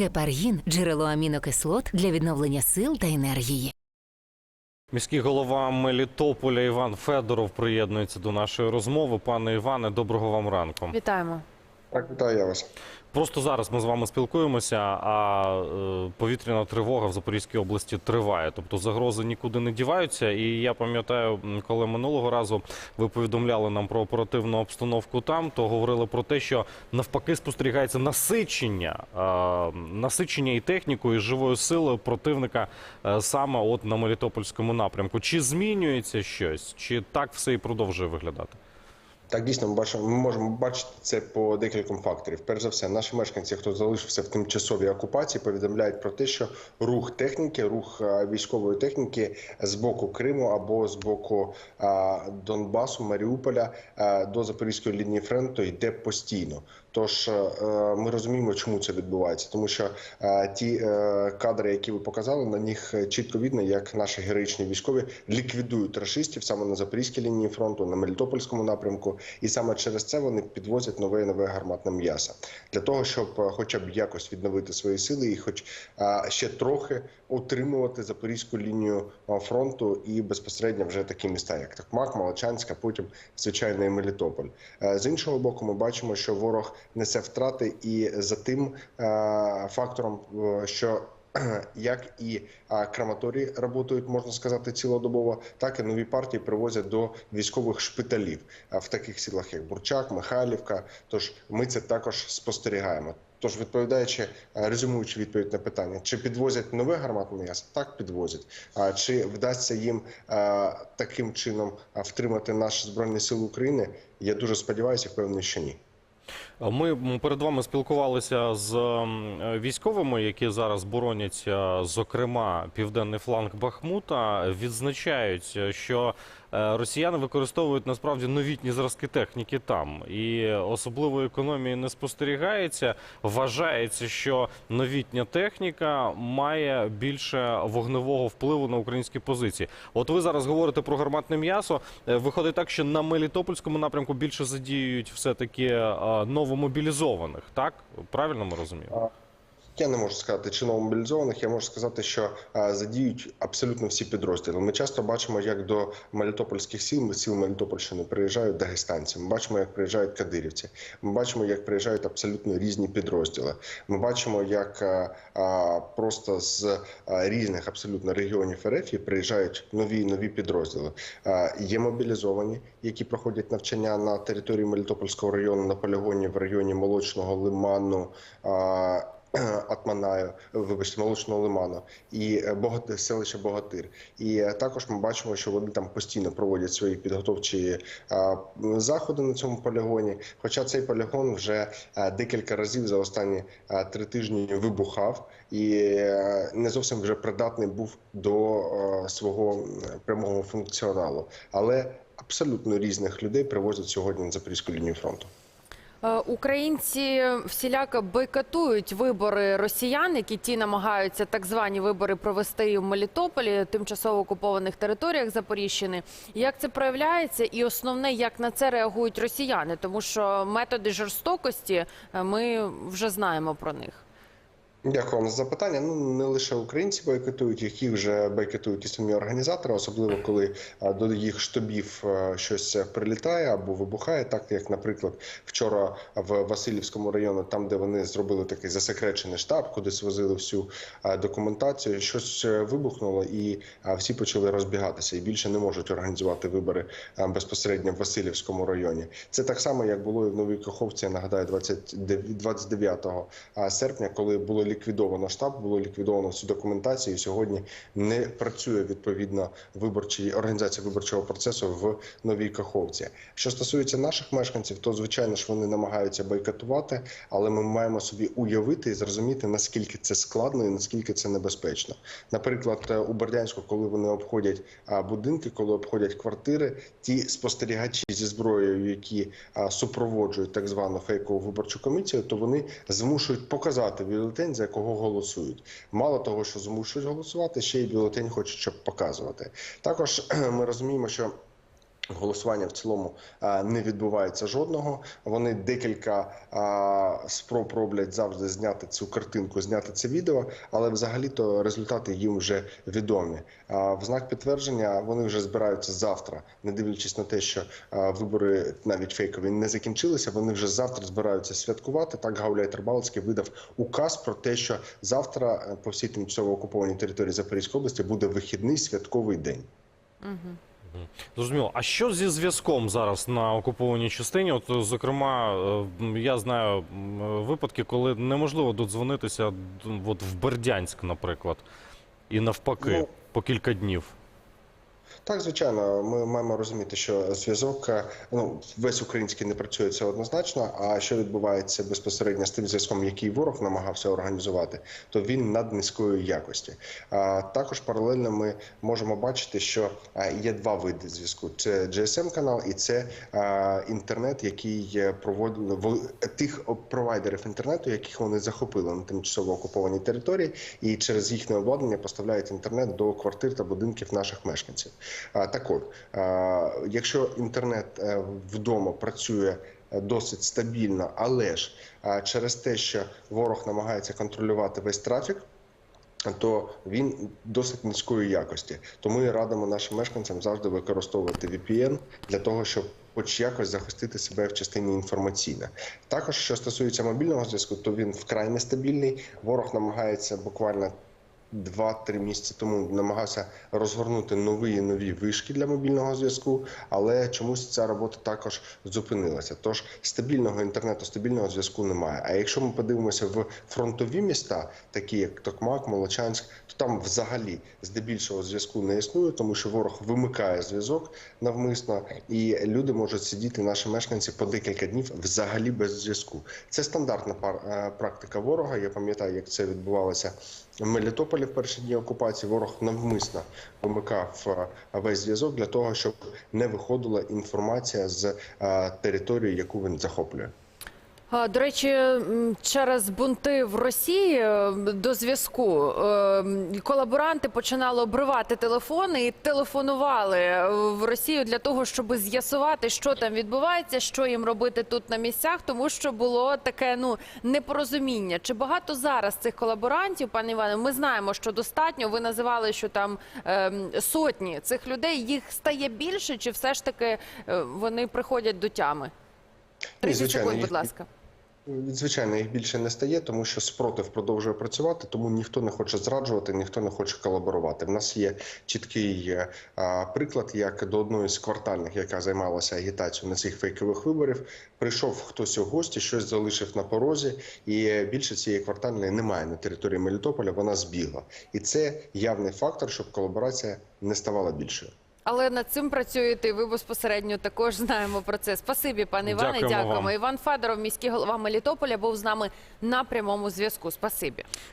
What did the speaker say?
Гепаргін джерело амінокислот для відновлення сил та енергії. Міський голова Мелітополя Іван Федоров приєднується до нашої розмови. Пане Іване, доброго вам ранку. Вітаємо. Так, вітаю я вас. Просто зараз ми з вами спілкуємося, а е, повітряна тривога в Запорізькій області триває. Тобто загрози нікуди не діваються. І я пам'ятаю, коли минулого разу ви повідомляли нам про оперативну обстановку там, то говорили про те, що навпаки спостерігається насичення, насичення і технікою, і живою силою противника е, саме от на Мелітопольському напрямку. Чи змінюється щось, чи так все і продовжує виглядати? Так, дійсно, ми бачимо, ми можемо бачити це по декільком факторів. Перш за все, наші мешканці, хто залишився в тимчасовій окупації, повідомляють про те, що рух техніки, рух е, військової техніки з боку Криму або з боку е, Донбасу, Маріуполя е, до Запорізької лінії фронту йде постійно. Тож е, ми розуміємо, чому це відбувається, тому що е, ті е, кадри, які ви показали, на них чітко видно, як наші героїчні військові ліквідують рашистів саме на запорізькій лінії фронту, на Мелітопольському напрямку, і саме через це вони підвозять нове і нове гарматне м'ясо. Для того, щоб хоча б якось відновити свої сили і, хоч ще трохи утримувати запорізьку лінію фронту і безпосередньо вже такі міста, як Токмак, Молочанська, потім звичайно і Мелітополь. З іншого боку, ми бачимо, що ворог несе втрати і за тим е, фактором, е, що як і а, крематорії працюють, можна сказати, цілодобово, так і нові партії привозять до військових шпиталів в таких сілах, як Бурчак, Михайлівка. Тож ми це також спостерігаємо. Тож, відповідаючи, резюмуючи відповідь на питання, чи підвозять нове гарматне м'ясо? Так підвозять. А чи вдасться їм таким чином втримати наші збройні сили України? Я дуже сподіваюся, впевнений, що ні. Ми перед вами спілкувалися з військовими, які зараз боронять, е, зокрема, південний фланг Бахмута. Відзначають, е, що росіяни використовують насправді новітні зразки техніки там, і особливої економії не спостерігається. Вважається, що новітня техніка має більше вогневого впливу на українські позиції. От ви зараз говорите про гарматне м'ясо. Е, Виходить так, що на Мелітопольському напрямку більше задіюють все таки новомобілізованих. Так правильно ми розуміємо? Я не можу сказати чи новомобілізованих, я можу сказати, що е, задіють абсолютно всі підрозділи. Ми часто бачимо, як до Мелітопольських сіл, сіл Мелітопольщини приїжджають дагестанці. Ми бачимо, як приїжджають кадирівці. Ми бачимо, як приїжджають абсолютно різні підрозділи. Ми бачимо, як е, е, просто з різних абсолютно регіонів РФ приїжджають нові нові підрозділи. Є мобілізовані, які проходять навчання на території Мелітопольського району на полігоні в районі Молочного Лиману. Атманаю, вибачте, молочного лиману і е, селище Богатир. І е, також ми бачимо, що вони там постійно проводять свої підготовчі е, заходи на цьому полігоні. Хоча цей полігон вже декілька разів за останні три тижні вибухав і не зовсім вже придатний був до свого прямого функціоналу. Але абсолютно різних людей привозять сьогодні на запорізьку лінію фронту. Е, Українці всіляко бойкотують вибори росіян, які ті намагаються так звані вибори провести в Мелітополі, тимчасово окупованих територіях Запоріжжяни. Як це проявляється, і основне, як на це реагують росіяни, тому що методи жорстокості е, ми вже знаємо про них. Дякую вам за запитання. Ну не лише українці бойкотують, які вже бойкотують і самі організатори, особливо коли до їх штабів щось прилітає або вибухає, так як, наприклад, вчора в Васильівському районі, там де вони зробили такий засекречений штаб, куди свозили всю документацію, щось е, вибухнуло, і всі почали розбігатися і більше не можуть організувати вибори безпосередньо в Васильівському районі. Це так само, як було і в Новій Каховці. Я нагадаю, 29 29 серпня, коли було ліквідовано штаб, було ліквідовано всю документацію. і Сьогодні не працює відповідно виборчий організація виборчого процесу в Новій Каховці. Що стосується наших мешканців, то звичайно ж вони намагаються бойкотувати, але ми маємо собі уявити і зрозуміти наскільки це складно і наскільки це небезпечно. Наприклад, е, у Бердянську, коли вони обходять будинки, коли обходять квартири, ті спостерігачі зі зброєю, які супроводжують так звану фейкову виборчу комісію, то вони змушують показати бюлетень, за якого голосують. Мало того, що змушують голосувати, ще й бюлетень хочуть щоб показувати. Також ми розуміємо, що Голосування в цілому не відбувається жодного. Вони декілька а, спроб роблять завжди зняти цю картинку, зняти це відео, але взагалі-то результати їм вже відомі. А, в знак підтвердження вони вже збираються завтра, не дивлячись на те, що вибори навіть фейкові не закінчилися. Вони вже завтра збираються святкувати. Так Гауляй Тербалицький видав указ про те, що завтра е, по всій тимчасово окупованій території Запорізької області буде вихідний святковий день. Зрозуміло. А що зі зв'язком зараз на окупованій частині? От, зокрема, е, я знаю е, випадки, коли неможливо додзвонитися от в Бердянськ, наприклад, і навпаки, Ну, по кілька днів. Так, звичайно, ми маємо розуміти, що зв'язок е, ну весь український не працює це однозначно. А що відбувається безпосередньо з тим зв'язком, який ворог намагався організувати, то він наднизької якості. А також паралельно ми можемо бачити, що е, є два види зв'язку: це GSM канал і це е, інтернет, який проводили в тих провайдерів інтернету, яких вони захопили на тимчасово окупованій території, і через їхнє обладнання поставляють інтернет до квартир та будинків наших мешканців. Так от, якщо інтернет е, вдома працює е, досить стабільно, але ж через те, що ворог намагається контролювати весь трафік. То він досить низької якості. Тому і радимо нашим мешканцям завжди використовувати VPN для того, щоб хоч якось захистити себе в частині інформаційна. Також що стосується мобільного зв'язку, то він вкрай нестабільний. Ворог намагається буквально 2-3 місяці тому намагався розгорнути нові і нові вишки для мобільного зв'язку, але чомусь ця робота також зупинилася. Тож стабільного інтернету, стабільного зв'язку немає. А якщо ми подивимося в фронтові міста, такі як Токмак, Молочанськ, то там взагалі здебільшого зв'язку не існує, тому що ворог вимикає зв'язок навмисно, і люди можуть сидіти, наші мешканці, по декілька днів взагалі без зв'язку. Це стандартна е, практика ворога. Я пам'ятаю, як це відбувалося в Мелітополі в перші дні окупації. Ворог навмисно вимикав е, весь зв'язок для того, щоб не виходила інформація з е, території, яку він захоплює. До речі, через бунти в Росії е, до зв'язку е, колаборанти починали обривати телефони і телефонували е, в Росію для того, щоб з'ясувати, що там відбувається, що їм робити тут на місцях, тому що було таке ну непорозуміння. Чи багато зараз цих колаборантів, пане Іване? Ми знаємо, що достатньо. Ви називали, що там ем, сотні цих людей. Їх стає більше, чи все ж таки вони приходять до тями? 30 секунд, будь ласка. Звичайно, їх більше не стає, тому що спротив продовжує працювати, тому ніхто не хоче зраджувати, ніхто не хоче колаборувати. В нас є чіткий е, приклад, як до одної з квартальних, яка займалася агітацією на цих фейкових виборів, прийшов хтось у гості, щось залишив на порозі, і більше цієї квартальної немає на території Мелітополя. Вона збігла, і це явний фактор, щоб колаборація не ставала більшою. Але над цим працюєте, і ви безпосередньо також знаємо про це. Спасибі, пане Іване. Дякуємо Дякуємо. Іван Федоров, міський голова Мелітополя, був з нами на прямому зв'язку. Спасибі.